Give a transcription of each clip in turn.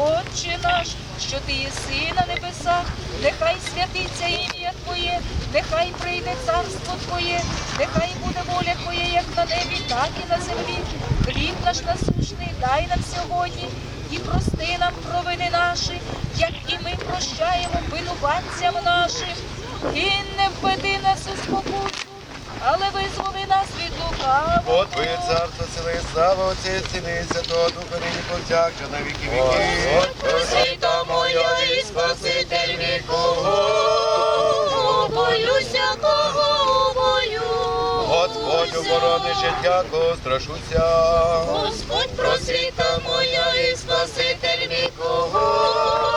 Отче наш, що ти єси на небесах, нехай святиться ім'я Твоє, нехай прийде царство Твоє, нехай буде воля Твоя, як на небі, так і на землі. Хліб наш насущний дай нам сьогодні і прости нам провини наші, як і ми прощаємо винуватцям нашим. І не введи нас у спокусу, але визволи нас від лукавого. Бо Твоє царство, сили і слава Отця Сини, Святого Духа, нині повсякчас, на віки віків. Просвіта моя і Спаситель мій, кого боюся, кого боюсь. Господь оборони життя, кого страшуся. Господь просвіта моя і Спаситель мій, кого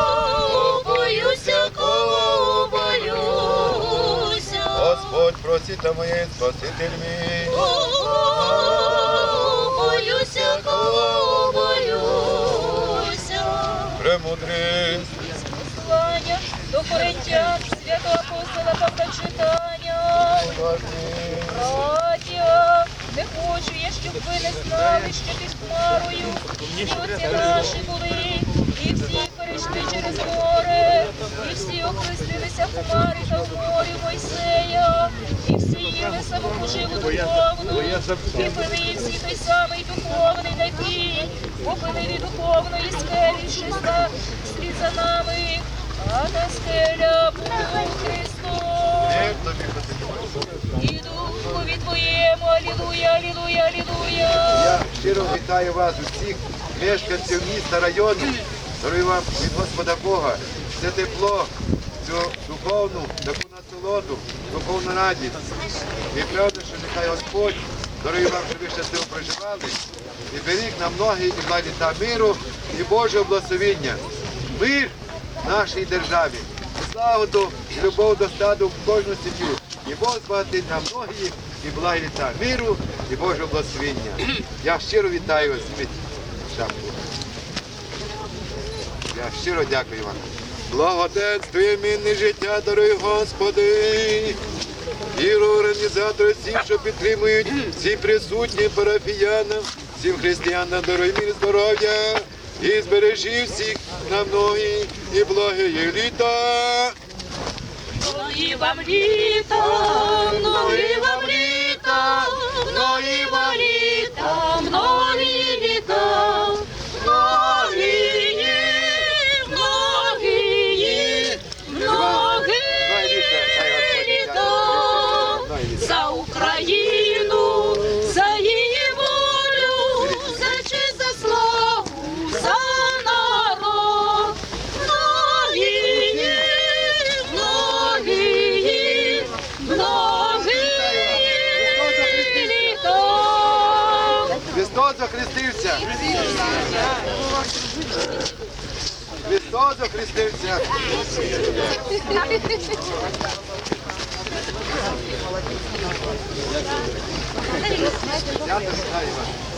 просіта моє, Спаситель мій. Боюся, кого боюся. Премудрість. До коринтян, святого апостола Павла читання. Братія, не хочу я, щоб ви не знали, що під хмарою всі отці наші були, і всі через море, і всі охрестилися в хмарі та в морі Мойсея, і всі їли саму живу духовну, і пили всі той самий духовний напій, попили від духовної скелі, що ста слід за нами, а та скеля був Христос. І духові твоєму, алілуя, алілуя, алілуя. Я щиро вітаю вас усіх мешканців міста, району. Дарую вам від Господа Бога це тепло, цю духовну, таку насолоду, духовну радість. І правда, що нехай Господь дарує вам, щоб ви щасливо проживали і беріг на многі і два літа миру і Божого благословіння. Мир нашій державі, і любов до стаду в кожну сім'ю. І Бог збагатить на многі і благі літа миру і Божого благословіння. Я щиро вітаю вас з шапку. Я щиро дякую вам. Благоденствує мінне життя, даруй Господи. Віру організатори всіх, що підтримують, всі присутні парафіянам, всім християнам даруй мір здоров'я і збережи всіх на многі і благі літа. Многі вам літа, многі вам літа, многі вам літа, многі літа, Христос захрестився. Я вітаю вас.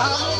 Oh.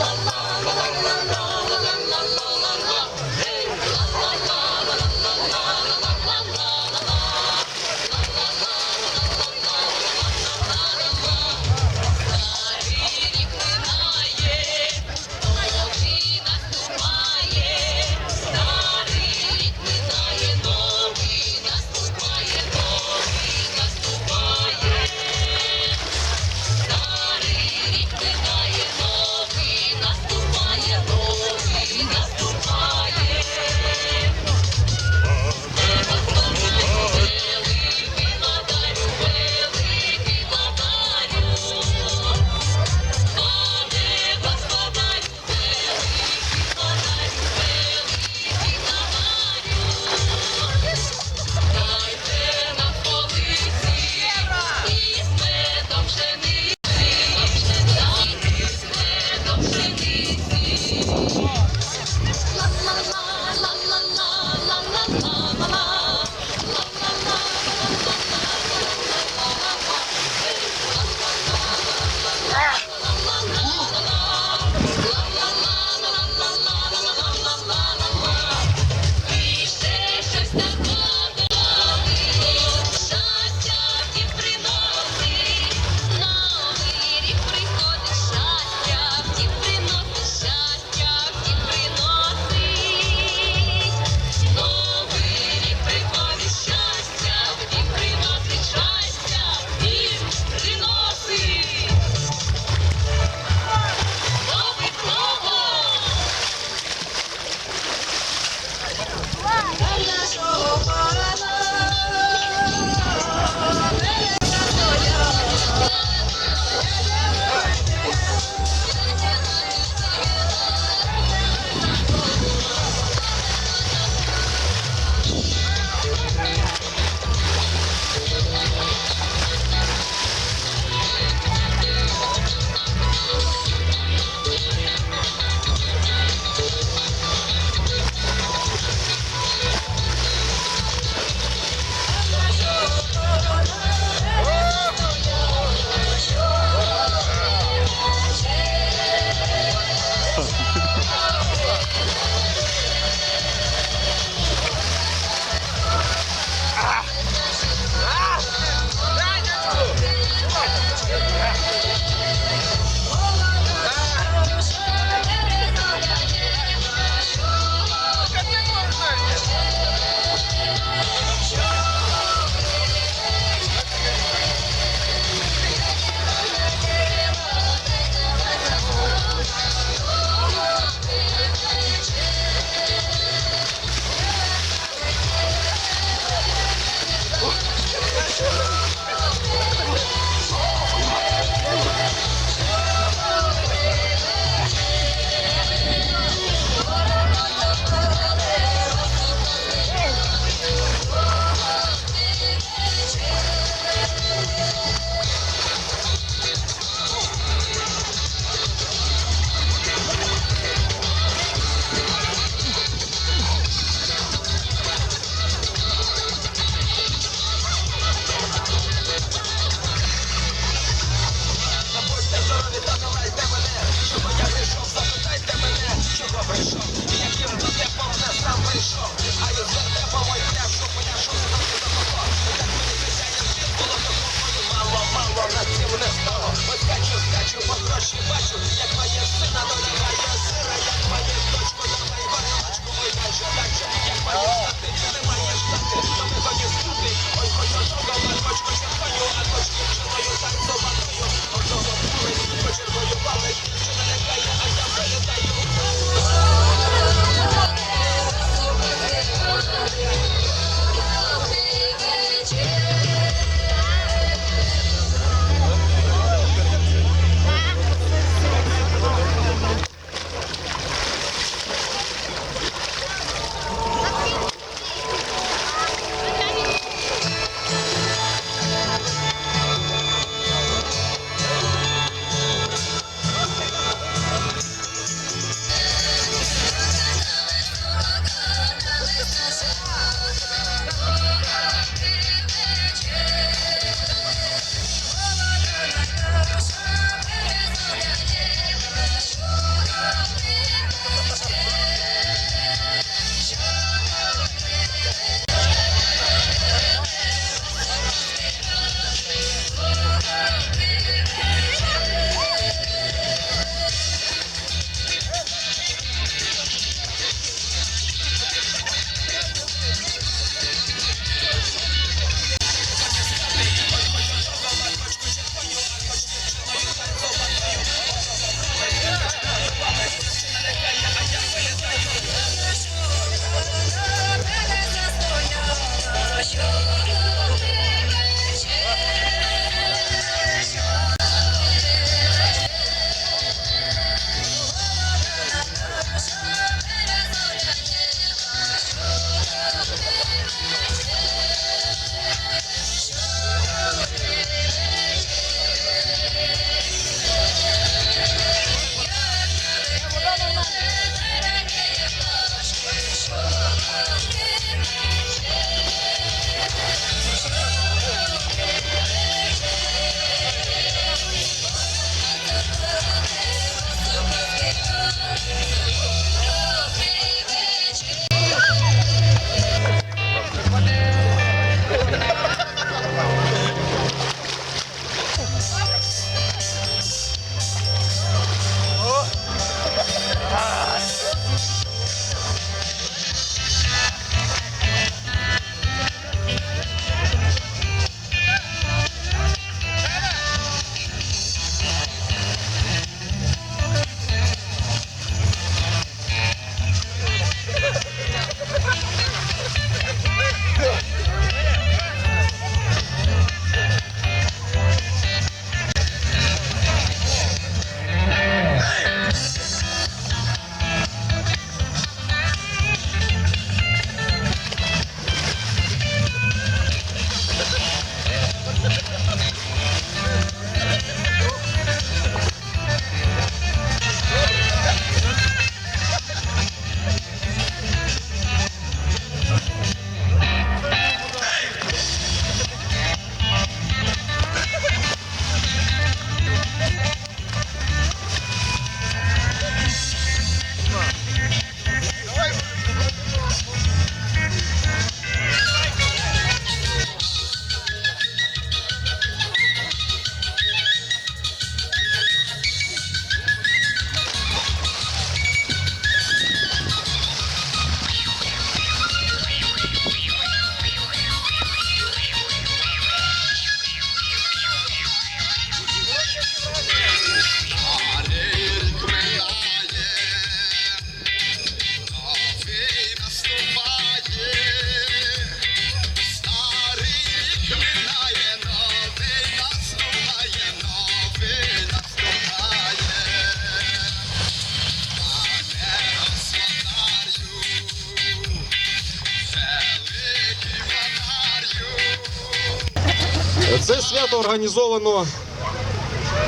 Організовано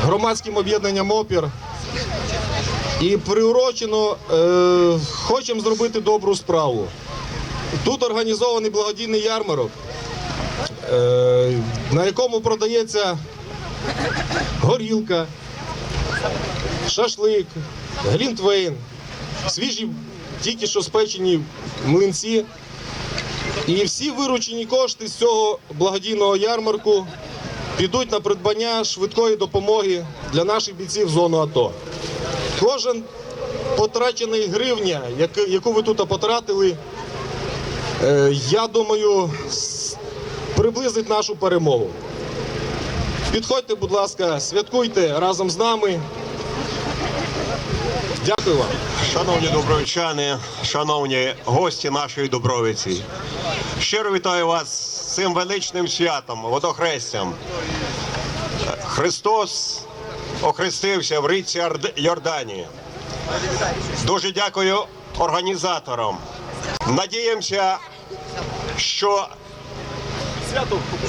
громадським об'єднанням опір і приурочено е, хочемо зробити добру справу. Тут організований благодійний ярмарок, е, на якому продається горілка, шашлик, глінтвейн, свіжі тільки що спечені млинці. І всі виручені кошти з цього благодійного ярмарку підуть на придбання швидкої допомоги для наших бійців в зону АТО. Кожен потрачений гривня, яку- ви тут потратили, е, я думаю, приблизить нашу перемогу. Підходьте, будь ласка, святкуйте разом з нами. Дякую вам. Шановні добровичани, шановні гості нашої Дубровиці, щиро вітаю вас цим величним святом, водохрестям. Христос охрестився в річці Орд- Йордані. Дуже дякую організаторам. Надіємося, що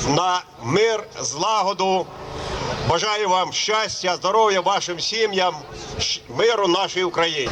на мир, злагоду. Бажаю вам щастя, здоров'я вашим сім'ям, миру нашій Україні.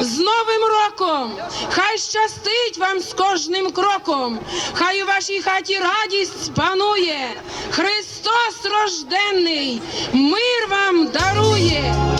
З Новим роком! Хай щастить вам з кожним кроком, хай у вашій хаті радість панує, Христос рожденний, мир вам дарує.